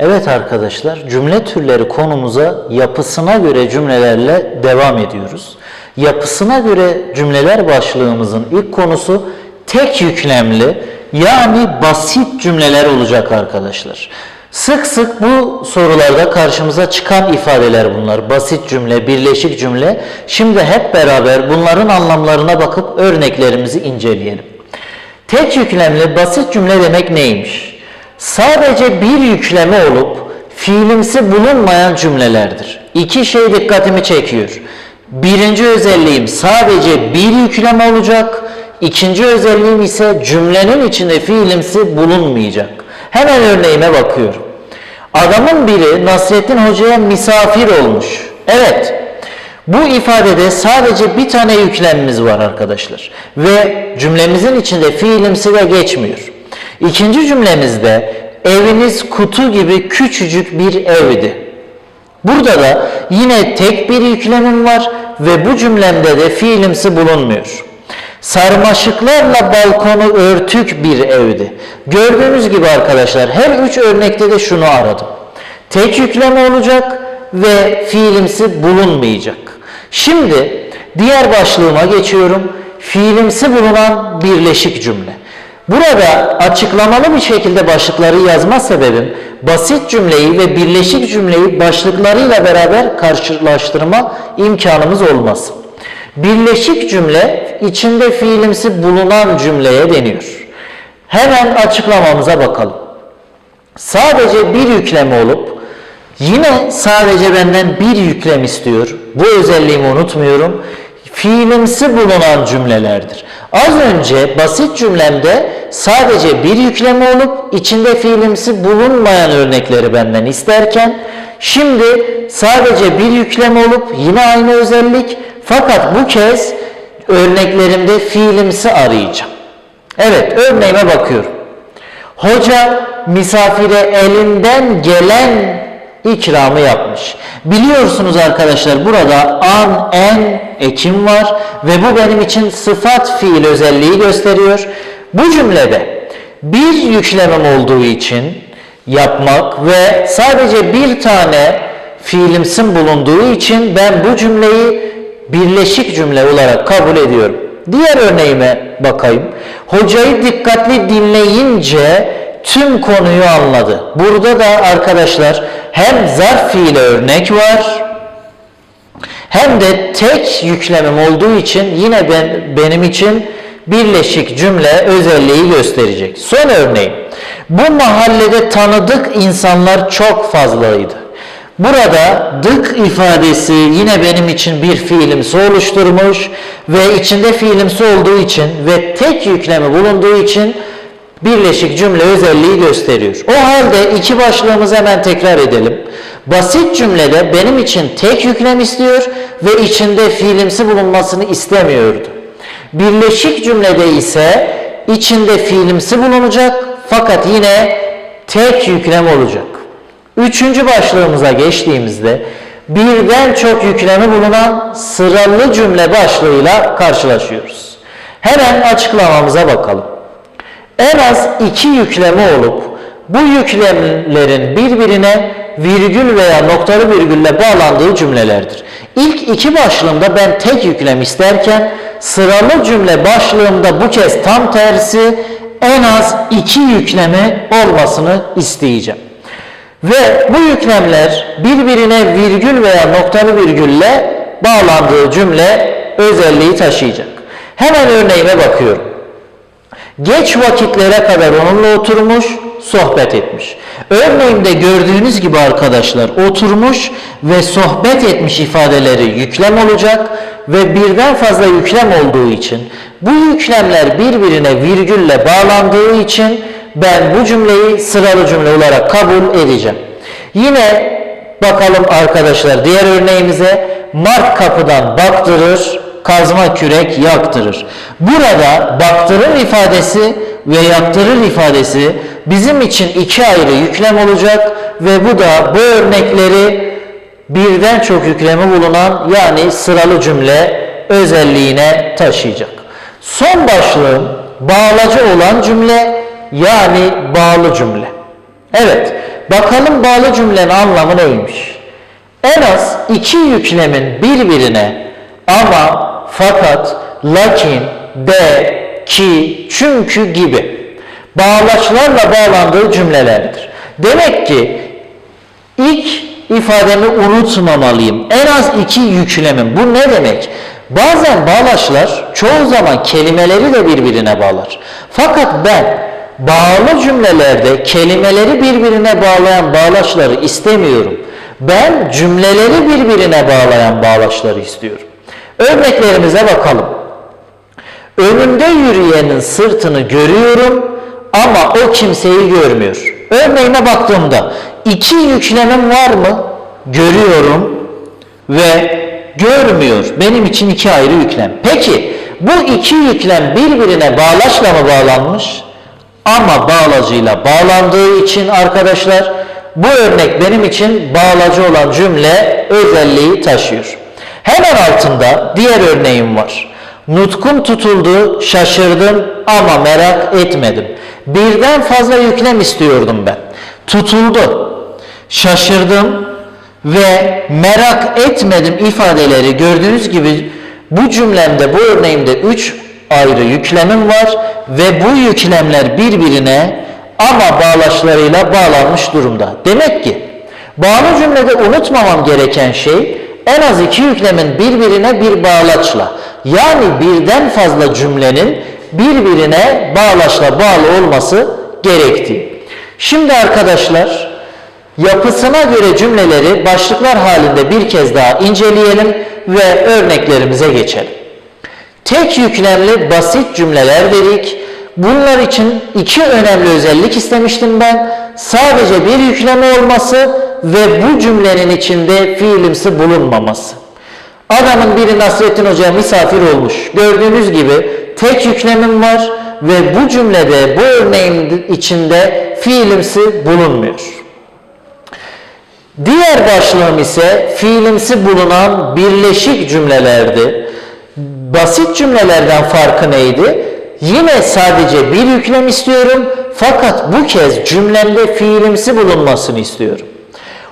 Evet arkadaşlar cümle türleri konumuza yapısına göre cümlelerle devam ediyoruz. Yapısına göre cümleler başlığımızın ilk konusu tek yüklemli yani basit cümleler olacak arkadaşlar. Sık sık bu sorularda karşımıza çıkan ifadeler bunlar. Basit cümle, birleşik cümle. Şimdi hep beraber bunların anlamlarına bakıp örneklerimizi inceleyelim. Tek yüklemli basit cümle demek neymiş? Sadece bir yükleme olup fiilimsi bulunmayan cümlelerdir. İki şey dikkatimi çekiyor. Birinci özelliğim sadece bir yükleme olacak. İkinci özelliğim ise cümlenin içinde fiilimsi bulunmayacak. Hemen örneğime bakıyorum. Adamın biri Nasrettin Hoca'ya misafir olmuş. Evet, bu ifadede sadece bir tane yüklemimiz var arkadaşlar. Ve cümlemizin içinde fiilimsi de geçmiyor. İkinci cümlemizde eviniz kutu gibi küçücük bir evdi. Burada da yine tek bir yüklemim var ve bu cümlemde de fiilimsi bulunmuyor. Sarmaşıklarla balkonu örtük bir evdi. Gördüğünüz gibi arkadaşlar her üç örnekte de şunu aradım. Tek yükleme olacak ve fiilimsi bulunmayacak. Şimdi diğer başlığıma geçiyorum. Fiilimsi bulunan birleşik cümle. Burada açıklamalı bir şekilde başlıkları yazma sebebim basit cümleyi ve birleşik cümleyi başlıklarıyla beraber karşılaştırma imkanımız olması. Birleşik cümle içinde fiilimsi bulunan cümleye deniyor. Hemen açıklamamıza bakalım. Sadece bir yükleme olup yine sadece benden bir yüklem istiyor. Bu özelliğimi unutmuyorum. Fiilimsi bulunan cümlelerdir. Az önce basit cümlemde sadece bir yükleme olup içinde fiilimsi bulunmayan örnekleri benden isterken şimdi sadece bir yükleme olup yine aynı özellik fakat bu kez örneklerimde fiilimsi arayacağım. Evet örneğime bakıyorum. Hoca misafire elinden gelen ikramı yapmış. Biliyorsunuz arkadaşlar burada an, en, ekim var ve bu benim için sıfat fiil özelliği gösteriyor. Bu cümlede bir yüklemem olduğu için yapmak ve sadece bir tane fiilimsin bulunduğu için ben bu cümleyi birleşik cümle olarak kabul ediyorum. Diğer örneğime bakayım. Hocayı dikkatli dinleyince tüm konuyu anladı. Burada da arkadaşlar hem zarf fiile örnek var hem de tek yüklemim olduğu için yine ben benim için birleşik cümle özelliği gösterecek. Son örneğim. Bu mahallede tanıdık insanlar çok fazlaydı. Burada dık ifadesi yine benim için bir fiilimsi oluşturmuş ve içinde fiilimsi olduğu için ve tek yüklemi bulunduğu için birleşik cümle özelliği gösteriyor. O halde iki başlığımızı hemen tekrar edelim. Basit cümlede benim için tek yüklem istiyor ve içinde fiilimsi bulunmasını istemiyordu. Birleşik cümlede ise içinde fiilimsi bulunacak fakat yine tek yüklem olacak. Üçüncü başlığımıza geçtiğimizde birden çok yüklemi bulunan sıralı cümle başlığıyla karşılaşıyoruz. Hemen açıklamamıza bakalım. En az iki yükleme olup bu yüklemlerin birbirine virgül veya noktalı virgülle bağlandığı cümlelerdir. İlk iki başlığımda ben tek yüklem isterken sıralı cümle başlığımda bu kez tam tersi en az iki yüklemi olmasını isteyeceğim. Ve bu yüklemler birbirine virgül veya noktalı virgülle bağlandığı cümle özelliği taşıyacak. Hemen örneğime bakıyorum. Geç vakitlere kadar onunla oturmuş, sohbet etmiş. Örneğimde gördüğünüz gibi arkadaşlar oturmuş ve sohbet etmiş ifadeleri yüklem olacak ve birden fazla yüklem olduğu için bu yüklemler birbirine virgülle bağlandığı için ben bu cümleyi sıralı cümle olarak kabul edeceğim. Yine bakalım arkadaşlar diğer örneğimize Mart kapıdan baktırır, kazma kürek yaktırır. Burada baktırır ifadesi ve yaktırır ifadesi bizim için iki ayrı yüklem olacak ve bu da bu örnekleri birden çok yüklemi bulunan yani sıralı cümle özelliğine taşıyacak. Son başlığım bağlacı olan cümle yani bağlı cümle. Evet, Bakalım bağlı cümlenin anlamı neymiş? En az iki yüklemin birbirine ama, fakat, lakin, de, ki, çünkü gibi bağlaçlarla bağlandığı cümlelerdir. Demek ki ilk ifademi unutmamalıyım. En az iki yüklemim. Bu ne demek? Bazen bağlaçlar çoğu zaman kelimeleri de birbirine bağlar. Fakat ben bağlı cümlelerde kelimeleri birbirine bağlayan bağlaçları istemiyorum. Ben cümleleri birbirine bağlayan bağlaçları istiyorum. Örneklerimize bakalım. Önümde yürüyenin sırtını görüyorum ama o kimseyi görmüyor. Örneğine baktığımda iki yüklemim var mı? Görüyorum ve görmüyor. Benim için iki ayrı yüklem. Peki bu iki yüklem birbirine bağlaçla mı bağlanmış? Ama bağlacıyla bağlandığı için arkadaşlar bu örnek benim için bağlacı olan cümle özelliği taşıyor. Hemen altında diğer örneğim var. Nutkum tutuldu, şaşırdım ama merak etmedim. Birden fazla yüklem istiyordum ben. Tutuldu, şaşırdım ve merak etmedim ifadeleri gördüğünüz gibi bu cümlemde, bu örneğimde üç ayrı yüklemim var ve bu yüklemler birbirine ama bağlaçlarıyla bağlanmış durumda. Demek ki bağlı cümlede unutmamam gereken şey en az iki yüklemin birbirine bir bağlaçla yani birden fazla cümlenin birbirine bağlaçla bağlı olması gerektiği. Şimdi arkadaşlar yapısına göre cümleleri başlıklar halinde bir kez daha inceleyelim ve örneklerimize geçelim. Tek yüklemli basit cümleler dedik. Bunlar için iki önemli özellik istemiştim ben. Sadece bir yükleme olması ve bu cümlenin içinde fiilimsi bulunmaması. Adamın biri Nasrettin Hoca'ya misafir olmuş. Gördüğünüz gibi tek yüklemim var ve bu cümlede bu örneğin içinde fiilimsi bulunmuyor. Diğer başlığım ise fiilimsi bulunan birleşik cümlelerdi. Basit cümlelerden farkı neydi? Yine sadece bir yüklem istiyorum fakat bu kez cümlemde fiilimsi bulunmasını istiyorum.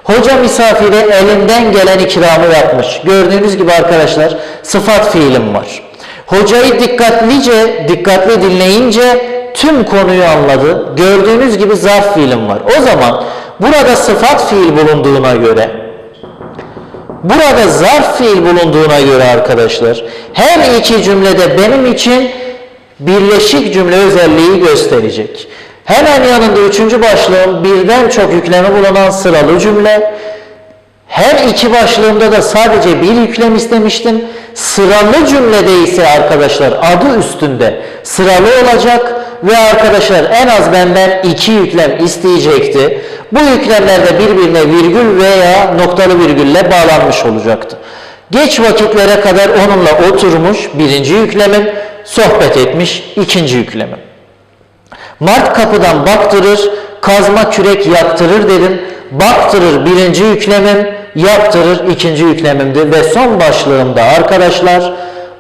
Hoca misafire elinden gelen ikramı yapmış. Gördüğünüz gibi arkadaşlar sıfat fiilim var. Hocayı dikkatlice, dikkatli dinleyince tüm konuyu anladı. Gördüğünüz gibi zarf fiilim var. O zaman burada sıfat fiil bulunduğuna göre Burada zarf fiil bulunduğuna göre arkadaşlar her iki cümlede benim için birleşik cümle özelliği gösterecek. Hemen yanında üçüncü başlığım birden çok yüklemi bulunan sıralı cümle. Her iki başlığımda da sadece bir yüklem istemiştim. Sıralı cümlede ise arkadaşlar adı üstünde sıralı olacak ve arkadaşlar en az benden iki yüklem isteyecekti. Bu yüklemler de birbirine virgül veya noktalı virgülle bağlanmış olacaktı. Geç vakitlere kadar onunla oturmuş birinci yüklemim, sohbet etmiş ikinci yüklemim. Mart kapıdan baktırır, kazma kürek yaktırır dedim. Baktırır birinci yüklemim, yaptırır ikinci yüklemimdi ve son başlığımda arkadaşlar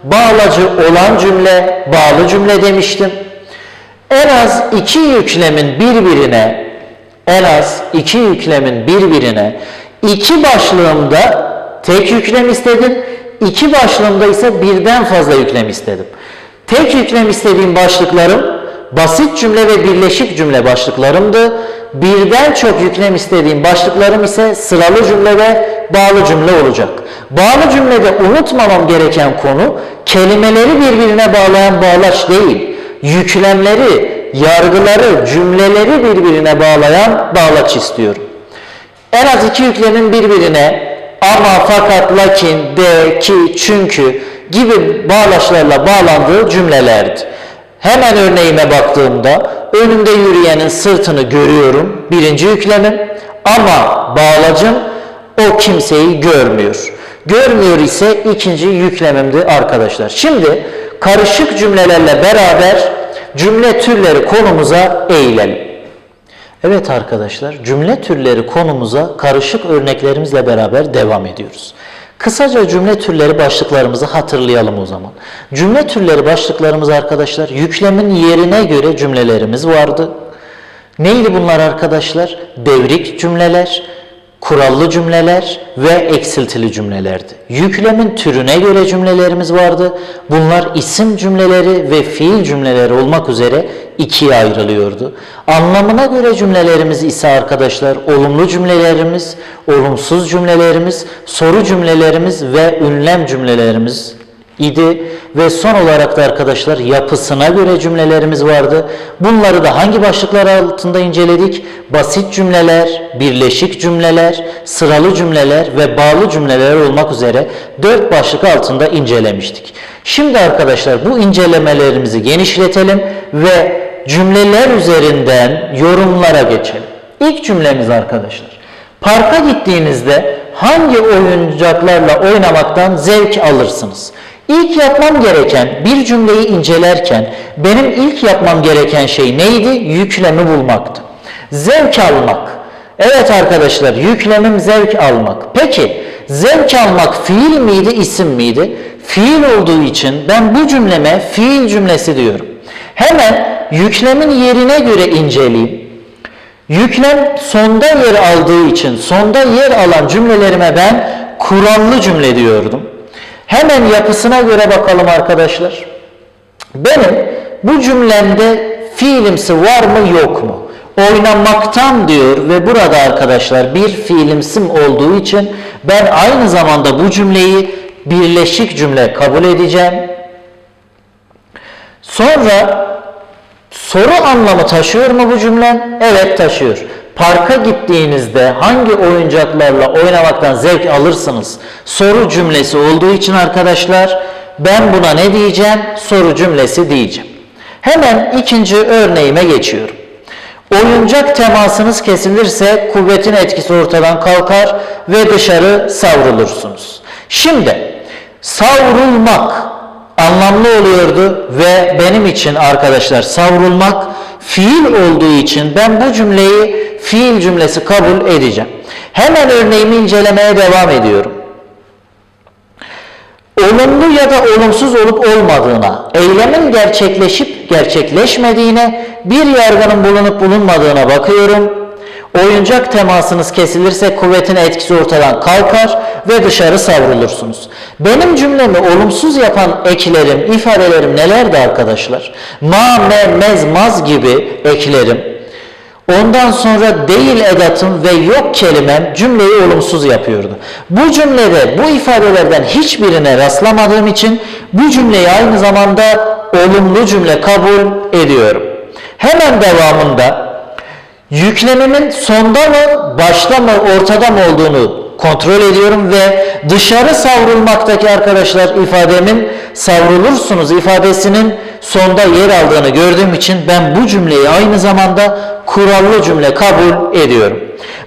bağlacı olan cümle, bağlı cümle demiştim. En az iki yüklemin birbirine, en az iki yüklemin birbirine iki başlığımda tek yüklem istedim, iki başlığımda ise birden fazla yüklem istedim. Tek yüklem istediğim başlıklarım basit cümle ve birleşik cümle başlıklarımdı. Birden çok yüklem istediğim başlıklarım ise sıralı cümle ve bağlı cümle olacak. Bağlı cümlede unutmamam gereken konu kelimeleri birbirine bağlayan bağlaç değil, yüklemleri, yargıları, cümleleri birbirine bağlayan bağlaç istiyorum. En az iki yüklemin birbirine ama, fakat, lakin, de, ki, çünkü gibi bağlaçlarla bağlandığı cümlelerdi. Hemen örneğime baktığımda önümde yürüyenin sırtını görüyorum. Birinci yüklemim ama bağlacım o kimseyi görmüyor. Görmüyor ise ikinci yüklemimdi arkadaşlar. Şimdi karışık cümlelerle beraber cümle türleri konumuza eğilelim. Evet arkadaşlar cümle türleri konumuza karışık örneklerimizle beraber devam ediyoruz. Kısaca cümle türleri başlıklarımızı hatırlayalım o zaman. Cümle türleri başlıklarımız arkadaşlar yüklemin yerine göre cümlelerimiz vardı. Neydi bunlar arkadaşlar? Devrik cümleler, kurallı cümleler ve eksiltili cümlelerdi. Yüklemin türüne göre cümlelerimiz vardı. Bunlar isim cümleleri ve fiil cümleleri olmak üzere ikiye ayrılıyordu. Anlamına göre cümlelerimiz ise arkadaşlar olumlu cümlelerimiz, olumsuz cümlelerimiz, soru cümlelerimiz ve ünlem cümlelerimiz idi ve son olarak da arkadaşlar yapısına göre cümlelerimiz vardı. Bunları da hangi başlıklar altında inceledik? Basit cümleler, birleşik cümleler, sıralı cümleler ve bağlı cümleler olmak üzere dört başlık altında incelemiştik. Şimdi arkadaşlar bu incelemelerimizi genişletelim ve cümleler üzerinden yorumlara geçelim. İlk cümlemiz arkadaşlar. Parka gittiğinizde hangi oyuncaklarla oynamaktan zevk alırsınız? İlk yapmam gereken bir cümleyi incelerken benim ilk yapmam gereken şey neydi? Yüklemi bulmaktı. Zevk almak. Evet arkadaşlar yüklemim zevk almak. Peki zevk almak fiil miydi isim miydi? Fiil olduğu için ben bu cümleme fiil cümlesi diyorum. Hemen yüklemin yerine göre inceleyeyim. Yüklem sonda yer aldığı için sonda yer alan cümlelerime ben kurallı cümle diyordum. Hemen yapısına göre bakalım arkadaşlar. Benim bu cümlemde fiilimsi var mı yok mu? Oynamaktan diyor ve burada arkadaşlar bir fiilimsim olduğu için ben aynı zamanda bu cümleyi birleşik cümle kabul edeceğim. Sonra soru anlamı taşıyor mu bu cümlem? Evet taşıyor. Parka gittiğinizde hangi oyuncaklarla oynamaktan zevk alırsınız? Soru cümlesi olduğu için arkadaşlar ben buna ne diyeceğim? Soru cümlesi diyeceğim. Hemen ikinci örneğime geçiyorum. Oyuncak temasınız kesilirse kuvvetin etkisi ortadan kalkar ve dışarı savrulursunuz. Şimdi savrulmak anlamlı oluyordu ve benim için arkadaşlar savrulmak fiil olduğu için ben bu cümleyi fiil cümlesi kabul edeceğim. Hemen örneğimi incelemeye devam ediyorum. Olumlu ya da olumsuz olup olmadığına, eylemin gerçekleşip gerçekleşmediğine, bir yargının bulunup bulunmadığına bakıyorum. Oyuncak temasınız kesilirse kuvvetin etkisi ortadan kalkar ve dışarı savrulursunuz. Benim cümlemi olumsuz yapan eklerim, ifadelerim nelerdi arkadaşlar? Ma, me, mez, maz gibi eklerim. Ondan sonra değil edatım ve yok kelimem cümleyi olumsuz yapıyordu. Bu cümlede bu ifadelerden hiçbirine rastlamadığım için bu cümleyi aynı zamanda olumlu cümle kabul ediyorum. Hemen devamında yüklemimin sonda mı, başta mı, ortada mı olduğunu kontrol ediyorum ve dışarı savrulmaktaki arkadaşlar ifademin savrulursunuz ifadesinin sonda yer aldığını gördüğüm için ben bu cümleyi aynı zamanda kurallı cümle kabul ediyorum.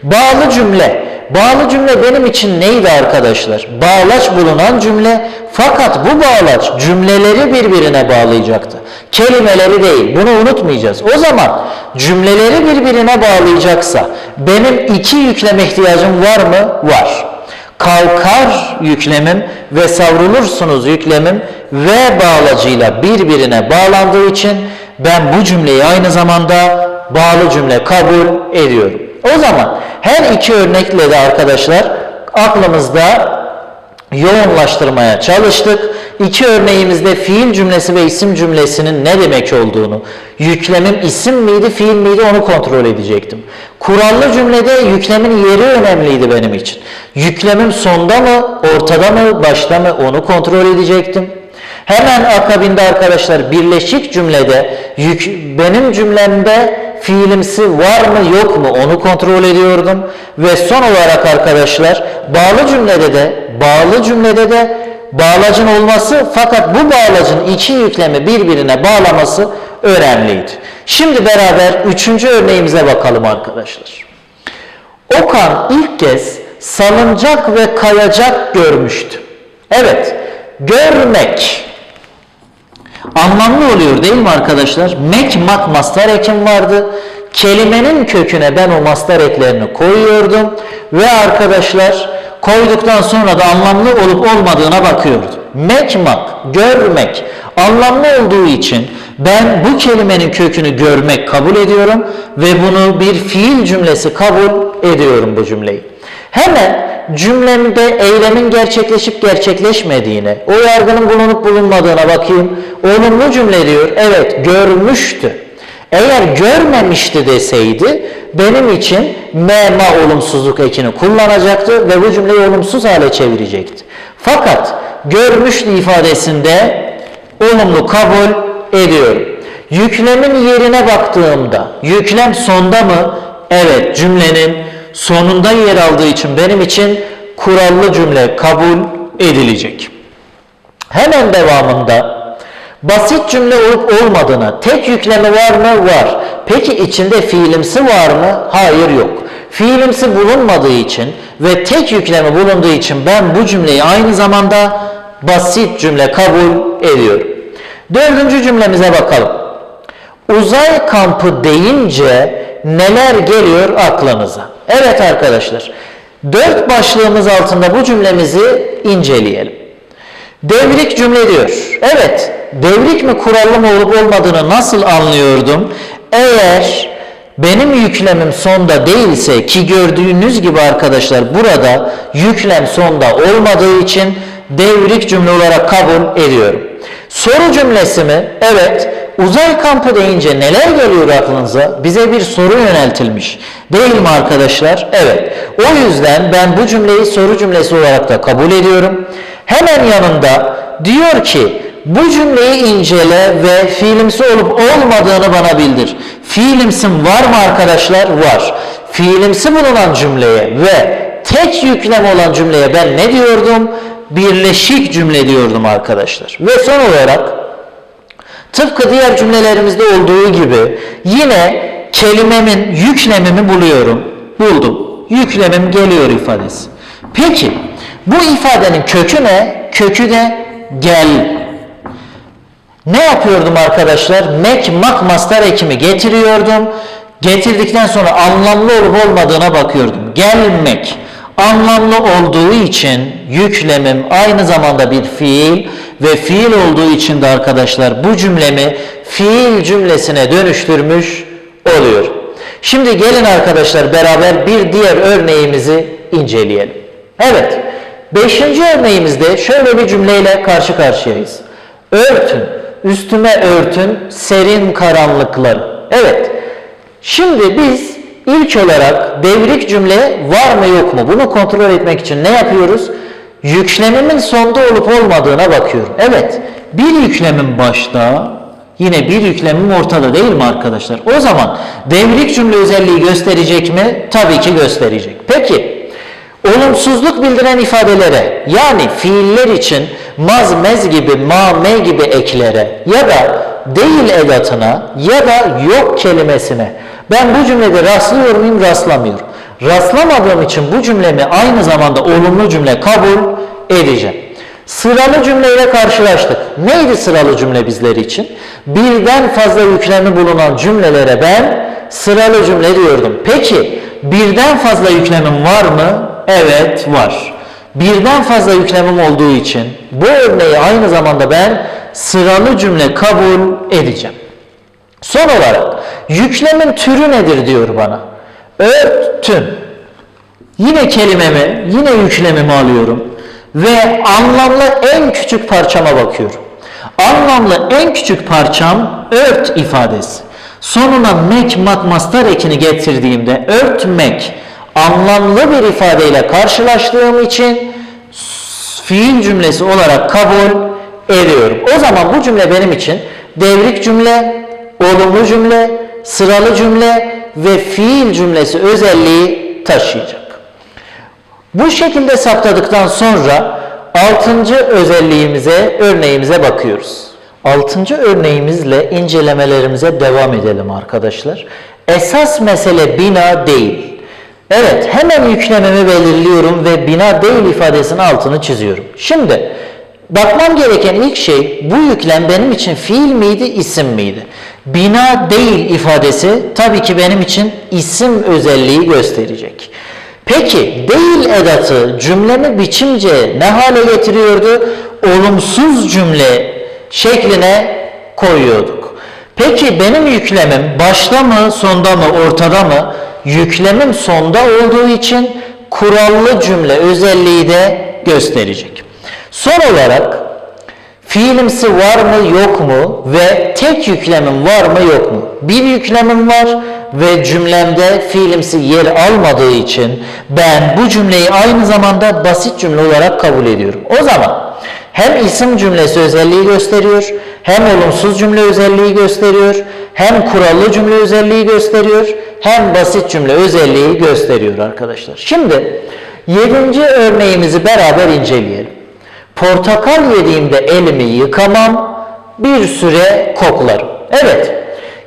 Bağlı cümle. Bağlı cümle benim için neydi arkadaşlar? Bağlaç bulunan cümle fakat bu bağlaç cümleleri birbirine bağlayacaktı. Kelimeleri değil. Bunu unutmayacağız. O zaman cümleleri birbirine bağlayacaksa benim iki yükleme ihtiyacım var mı? Var. Kalkar yüklemim ve savrulursunuz yüklemim ve bağlacıyla birbirine bağlandığı için ben bu cümleyi aynı zamanda bağlı cümle kabul ediyorum. O zaman her iki örnekle de arkadaşlar aklımızda yoğunlaştırmaya çalıştık. İki örneğimizde fiil cümlesi ve isim cümlesinin ne demek olduğunu, yüklemim isim miydi, fiil miydi onu kontrol edecektim. Kurallı cümlede yüklemin yeri önemliydi benim için. Yüklemim sonda mı, ortada mı, başta mı onu kontrol edecektim. Hemen akabinde arkadaşlar birleşik cümlede yük, benim cümlemde fiilimsi var mı yok mu onu kontrol ediyordum. Ve son olarak arkadaşlar bağlı cümlede de bağlı cümlede de bağlacın olması fakat bu bağlacın iki yüklemi birbirine bağlaması önemliydi. Şimdi beraber üçüncü örneğimize bakalım arkadaşlar. Okan ilk kez salıncak ve kayacak görmüştü. Evet, görmek anlamlı oluyor değil mi arkadaşlar? Mek, mak, mastar ekim vardı. Kelimenin köküne ben o mastar eklerini koyuyordum ve arkadaşlar koyduktan sonra da anlamlı olup olmadığına bakıyordum. Mek, mak, görmek anlamlı olduğu için ben bu kelimenin kökünü görmek kabul ediyorum ve bunu bir fiil cümlesi kabul ediyorum bu cümleyi. Hemen cümlemde eylemin gerçekleşip gerçekleşmediğine, o yargının bulunup bulunmadığına bakayım. Olumlu cümle diyor. Evet görmüştü. Eğer görmemişti deseydi benim için mema olumsuzluk ekini kullanacaktı ve bu cümleyi olumsuz hale çevirecekti. Fakat görmüştü ifadesinde olumlu kabul ediyorum. Yüklemin yerine baktığımda yüklem sonda mı? Evet cümlenin sonunda yer aldığı için benim için kurallı cümle kabul edilecek. Hemen devamında basit cümle olup olmadığına tek yüklemi var mı? Var. Peki içinde fiilimsi var mı? Hayır yok. Fiilimsi bulunmadığı için ve tek yüklemi bulunduğu için ben bu cümleyi aynı zamanda basit cümle kabul ediyorum. Dördüncü cümlemize bakalım. Uzay kampı deyince neler geliyor aklınıza? Evet arkadaşlar, dört başlığımız altında bu cümlemizi inceleyelim. Devrik cümle diyor. Evet, devrik mi kurallı mı olup olmadığını nasıl anlıyordum? Eğer benim yüklemim sonda değilse ki gördüğünüz gibi arkadaşlar burada yüklem sonda olmadığı için devrik cümle olarak kabul ediyorum. Soru cümlesi mi? Evet. Uzay kampı deyince neler geliyor aklınıza? Bize bir soru yöneltilmiş. Değil mi arkadaşlar? Evet. O yüzden ben bu cümleyi soru cümlesi olarak da kabul ediyorum. Hemen yanında diyor ki bu cümleyi incele ve fiilimsi olup olmadığını bana bildir. Fiilimsim var mı arkadaşlar? Var. Fiilimsi bulunan cümleye ve tek yüklem olan cümleye ben ne diyordum? Birleşik cümle diyordum arkadaşlar. Ve son olarak tıpkı diğer cümlelerimizde olduğu gibi yine kelimemin yüklemimi buluyorum. Buldum. Yüklemim geliyor ifadesi. Peki bu ifadenin kökü ne? Kökü de gel. Ne yapıyordum arkadaşlar? Mek, mak, mastar ekimi getiriyordum. Getirdikten sonra anlamlı olup olmadığına bakıyordum. Gelmek anlamlı olduğu için yüklemim aynı zamanda bir fiil ve fiil olduğu için de arkadaşlar bu cümlemi fiil cümlesine dönüştürmüş oluyor. Şimdi gelin arkadaşlar beraber bir diğer örneğimizi inceleyelim. Evet, beşinci örneğimizde şöyle bir cümleyle karşı karşıyayız. Örtün, üstüme örtün serin karanlıkları. Evet, şimdi biz ilk olarak devrik cümle var mı yok mu bunu kontrol etmek için ne yapıyoruz? Yüklemimin sonda olup olmadığına bakıyorum. Evet, bir yüklemim başta, yine bir yüklemim ortada değil mi arkadaşlar? O zaman devrik cümle özelliği gösterecek mi? Tabii ki gösterecek. Peki, olumsuzluk bildiren ifadelere yani fiiller için maz, mez gibi, ma, me gibi eklere ya da değil edatına ya da yok kelimesine ben bu cümlede rastlıyor muyum? Rastlamıyorum. Rastlamadığım için bu cümlemi aynı zamanda olumlu cümle kabul edeceğim. Sıralı cümleyle karşılaştık. Neydi sıralı cümle bizler için? Birden fazla yüklemi bulunan cümlelere ben sıralı cümle diyordum. Peki birden fazla yüklemim var mı? Evet var. Birden fazla yüklemim olduğu için bu örneği aynı zamanda ben sıralı cümle kabul edeceğim. Son olarak yüklemin türü nedir diyor bana. Örtün. Yine kelimemi, yine yüklemimi alıyorum ve anlamlı en küçük parçama bakıyorum. Anlamlı en küçük parçam ört ifadesi. Sonuna mek mat mastar ekini getirdiğimde örtmek anlamlı bir ifadeyle karşılaştığım için fiil cümlesi olarak kabul ediyorum. O zaman bu cümle benim için devrik cümle, olumlu cümle, sıralı cümle ve fiil cümlesi özelliği taşıyacak. Bu şekilde saptadıktan sonra altıncı özelliğimize, örneğimize bakıyoruz. Altıncı örneğimizle incelemelerimize devam edelim arkadaşlar. Esas mesele bina değil. Evet, hemen yüklememi belirliyorum ve bina değil ifadesinin altını çiziyorum. Şimdi bakmam gereken ilk şey bu yüklem benim için fiil miydi, isim miydi? Bina değil ifadesi tabii ki benim için isim özelliği gösterecek. Peki değil edatı cümlemi biçimce ne hale getiriyordu? Olumsuz cümle şekline koyuyorduk. Peki benim yüklemim başta mı, sonda mı, ortada mı? Yüklemim sonda olduğu için kurallı cümle özelliği de gösterecek. Son olarak fiilimsi var mı yok mu ve tek yüklemim var mı yok mu? Bir yüklemim var ve cümlemde fiilimsi yer almadığı için ben bu cümleyi aynı zamanda basit cümle olarak kabul ediyorum. O zaman hem isim cümlesi özelliği gösteriyor, hem olumsuz cümle özelliği gösteriyor, hem kurallı cümle özelliği gösteriyor, hem basit cümle özelliği gösteriyor arkadaşlar. Şimdi yedinci örneğimizi beraber inceleyelim. Portakal yediğimde elimi yıkamam, bir süre koklarım. Evet,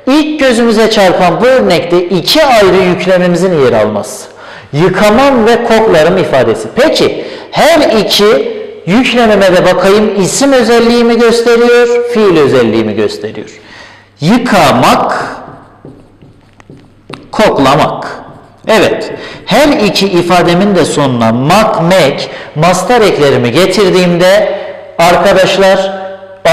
ilk gözümüze çarpan bu örnekte iki ayrı yüklemimizin yer alması. Yıkamam ve koklarım ifadesi. Peki, her iki yüklememe de bakayım isim özelliğimi gösteriyor, fiil özelliğimi gösteriyor. Yıkamak, koklamak. Evet, her iki ifademin de sonuna mak, mek, mastar eklerimi getirdiğimde arkadaşlar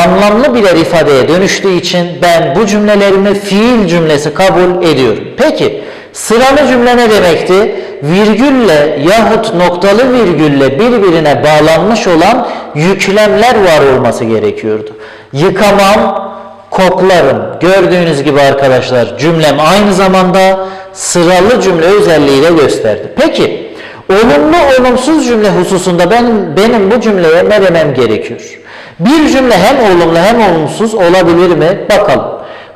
anlamlı birer ifadeye dönüştüğü için ben bu cümlelerimi fiil cümlesi kabul ediyorum. Peki, sıralı cümle ne demekti? Virgülle yahut noktalı virgülle birbirine bağlanmış olan yüklemler var olması gerekiyordu. Yıkamam, koklarım. Gördüğünüz gibi arkadaşlar cümlem aynı zamanda sıralı cümle özelliği de gösterdi. Peki olumlu olumsuz cümle hususunda benim, benim bu cümleye ne demem gerekiyor? Bir cümle hem olumlu hem olumsuz olabilir mi? Bakalım.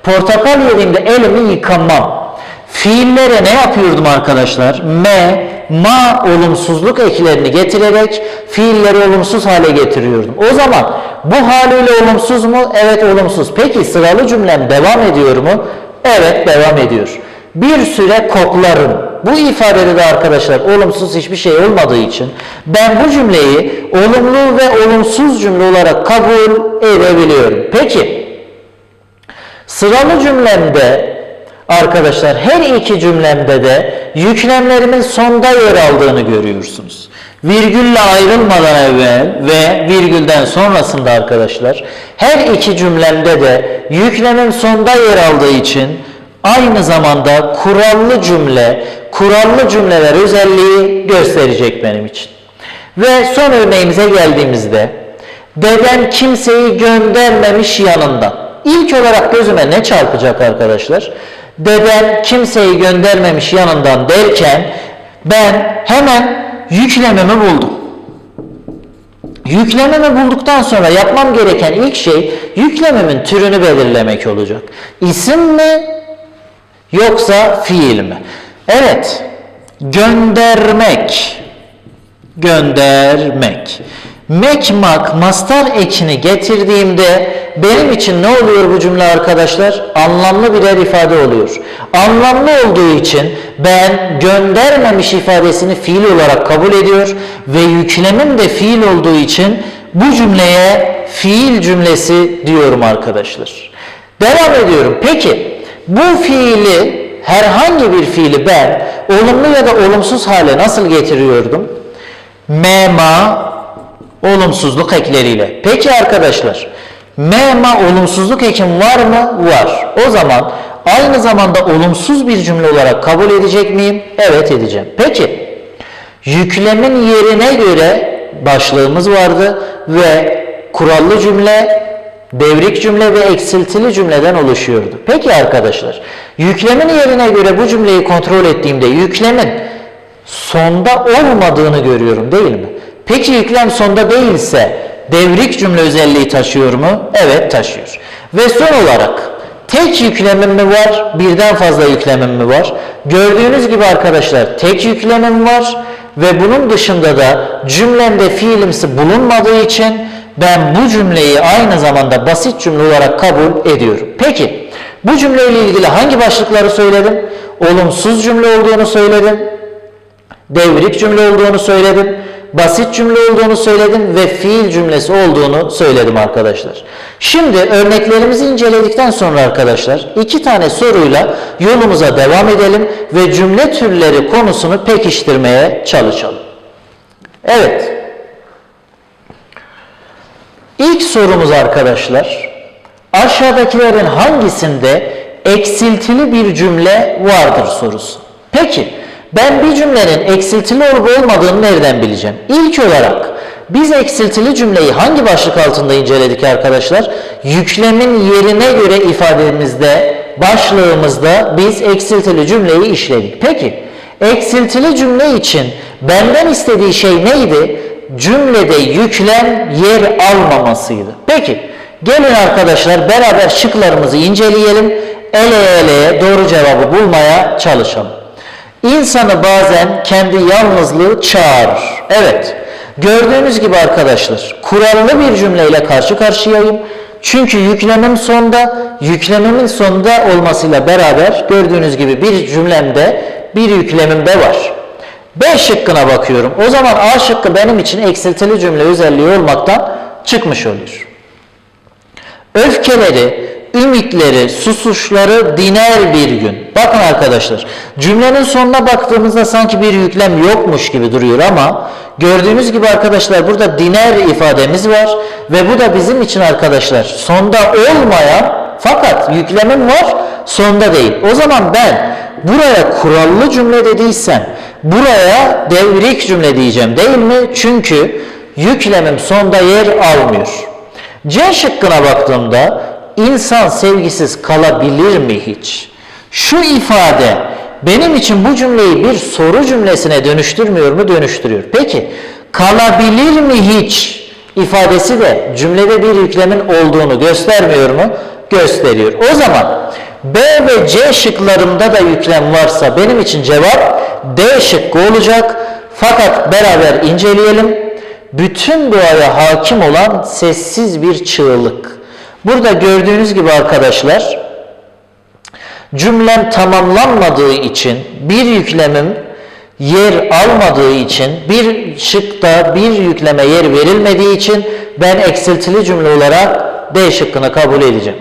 Portakal yediğimde elimi yıkamam. Fiillere ne yapıyordum arkadaşlar? Me, ma olumsuzluk eklerini getirerek fiilleri olumsuz hale getiriyordum. O zaman bu haliyle olumsuz mu? Evet olumsuz. Peki sıralı cümlem devam ediyor mu? Evet devam ediyor. Bir süre koklarım. Bu ifadede de arkadaşlar olumsuz hiçbir şey olmadığı için ben bu cümleyi olumlu ve olumsuz cümle olarak kabul edebiliyorum. Peki sıralı cümlemde Arkadaşlar her iki cümlemde de yüklemlerimin sonda yer aldığını görüyorsunuz. Virgülle ayrılmadan evvel ve virgülden sonrasında arkadaşlar her iki cümlemde de yüklemim sonda yer aldığı için aynı zamanda kurallı cümle, kurallı cümleler özelliği gösterecek benim için. Ve son örneğimize geldiğimizde dedem kimseyi göndermemiş yanından. İlk olarak gözüme ne çarpacak arkadaşlar? Dedem kimseyi göndermemiş yanından derken ben hemen yüklememi buldum. Yüklememi bulduktan sonra yapmam gereken ilk şey yüklememin türünü belirlemek olacak. İsim mi yoksa fiil mi? Evet. Göndermek. Göndermek. Mekmak mastar ekini getirdiğimde benim için ne oluyor bu cümle arkadaşlar? Anlamlı birer ifade oluyor. Anlamlı olduğu için ben göndermemiş ifadesini fiil olarak kabul ediyor ve yüklemim de fiil olduğu için bu cümleye fiil cümlesi diyorum arkadaşlar. Devam ediyorum. Peki bu fiili herhangi bir fiili ben olumlu ya da olumsuz hale nasıl getiriyordum? Mema olumsuzluk ekleriyle. Peki arkadaşlar, mema olumsuzluk ekim var mı? Var. O zaman aynı zamanda olumsuz bir cümle olarak kabul edecek miyim? Evet edeceğim. Peki, yüklemin yerine göre başlığımız vardı ve kurallı cümle, devrik cümle ve eksiltili cümleden oluşuyordu. Peki arkadaşlar, yüklemin yerine göre bu cümleyi kontrol ettiğimde yüklemin sonda olmadığını görüyorum değil mi? Peki yüklem sonda değilse devrik cümle özelliği taşıyor mu? Evet taşıyor. Ve son olarak tek yüklemim mi var? Birden fazla yüklemim mi var? Gördüğünüz gibi arkadaşlar tek yüklemim var ve bunun dışında da cümlemde fiilimsi bulunmadığı için ben bu cümleyi aynı zamanda basit cümle olarak kabul ediyorum. Peki bu cümleyle ilgili hangi başlıkları söyledim? Olumsuz cümle olduğunu söyledim. Devrik cümle olduğunu söyledim basit cümle olduğunu söyledim ve fiil cümlesi olduğunu söyledim arkadaşlar. Şimdi örneklerimizi inceledikten sonra arkadaşlar iki tane soruyla yolumuza devam edelim ve cümle türleri konusunu pekiştirmeye çalışalım. Evet. İlk sorumuz arkadaşlar. Aşağıdakilerin hangisinde eksiltili bir cümle vardır sorusu. Peki ben bir cümlenin eksiltili olup olmadığını nereden bileceğim? İlk olarak biz eksiltili cümleyi hangi başlık altında inceledik arkadaşlar? Yüklemin yerine göre ifademizde, başlığımızda biz eksiltili cümleyi işledik. Peki eksiltili cümle için benden istediği şey neydi? Cümlede yüklem yer almamasıydı. Peki gelin arkadaşlar beraber şıklarımızı inceleyelim. Ele eleye doğru cevabı bulmaya çalışalım. İnsanı bazen kendi yalnızlığı çağırır. Evet. Gördüğünüz gibi arkadaşlar kurallı bir cümleyle karşı karşıyayım. Çünkü yüklemim sonda, yüklememin sonda olmasıyla beraber gördüğünüz gibi bir cümlemde bir yüklemim de var. B şıkkına bakıyorum. O zaman A şıkkı benim için eksiltili cümle özelliği olmaktan çıkmış oluyor. Öfkeleri, ümitleri, susuşları diner bir gün. Bakın arkadaşlar, cümlenin sonuna baktığımızda sanki bir yüklem yokmuş gibi duruyor ama gördüğünüz gibi arkadaşlar burada diner ifademiz var ve bu da bizim için arkadaşlar sonda olmayan fakat yüklemim var sonda değil. O zaman ben buraya kurallı cümle dediysem buraya devrik cümle diyeceğim değil mi? Çünkü yüklemim sonda yer almıyor. C şıkkına baktığımda insan sevgisiz kalabilir mi hiç? Şu ifade benim için bu cümleyi bir soru cümlesine dönüştürmüyor mu? Dönüştürüyor. Peki kalabilir mi hiç ifadesi de cümlede bir yüklemin olduğunu göstermiyor mu? Gösteriyor. O zaman B ve C şıklarımda da yüklem varsa benim için cevap D şıkkı olacak. Fakat beraber inceleyelim bütün doğaya hakim olan sessiz bir çığlık. Burada gördüğünüz gibi arkadaşlar cümlem tamamlanmadığı için bir yüklemim yer almadığı için bir şıkta bir yükleme yer verilmediği için ben eksiltili cümle olarak D şıkkını kabul edeceğim.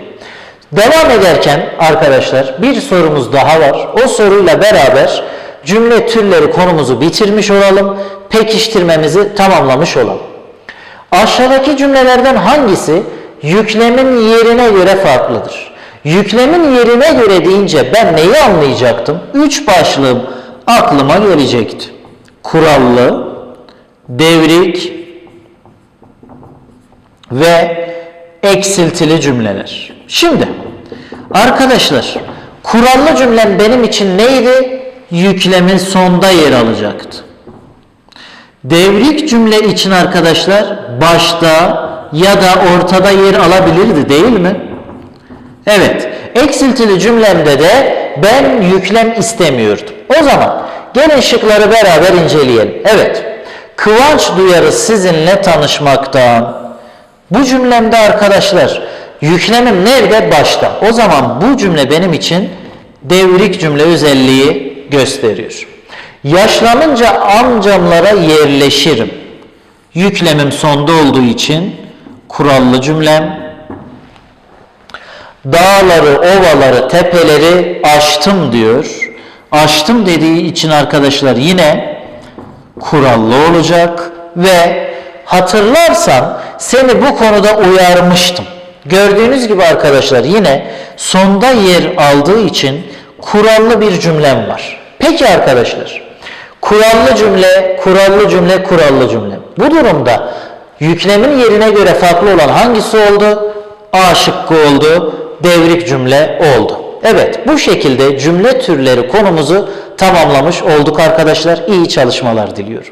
Devam ederken arkadaşlar bir sorumuz daha var. O soruyla beraber cümle türleri konumuzu bitirmiş olalım, pekiştirmemizi tamamlamış olalım. Aşağıdaki cümlelerden hangisi yüklemin yerine göre farklıdır? Yüklemin yerine göre deyince ben neyi anlayacaktım? Üç başlığım aklıma gelecekti. Kurallı, devrik ve eksiltili cümleler. Şimdi arkadaşlar kurallı cümlem benim için neydi? Yüklemin sonda yer alacaktı. Devrik cümle için arkadaşlar başta ya da ortada yer alabilirdi değil mi? Evet. Eksiltili cümlemde de ben yüklem istemiyordum. O zaman gelin şıkları beraber inceleyelim. Evet. Kıvanç duyarız sizinle tanışmaktan. Bu cümlemde arkadaşlar yüklemim nerede? Başta. O zaman bu cümle benim için devrik cümle özelliği gösteriyor. Yaşlanınca amcamlara yerleşirim. Yüklemim sonda olduğu için kurallı cümlem. Dağları, ovaları, tepeleri aştım diyor. Aştım dediği için arkadaşlar yine kurallı olacak ve hatırlarsan seni bu konuda uyarmıştım. Gördüğünüz gibi arkadaşlar yine sonda yer aldığı için kurallı bir cümlem var. Peki arkadaşlar kurallı cümle, kurallı cümle, kurallı cümle. Bu durumda yüklemin yerine göre farklı olan hangisi oldu? A şıkkı oldu, devrik cümle oldu. Evet bu şekilde cümle türleri konumuzu tamamlamış olduk arkadaşlar. İyi çalışmalar diliyorum.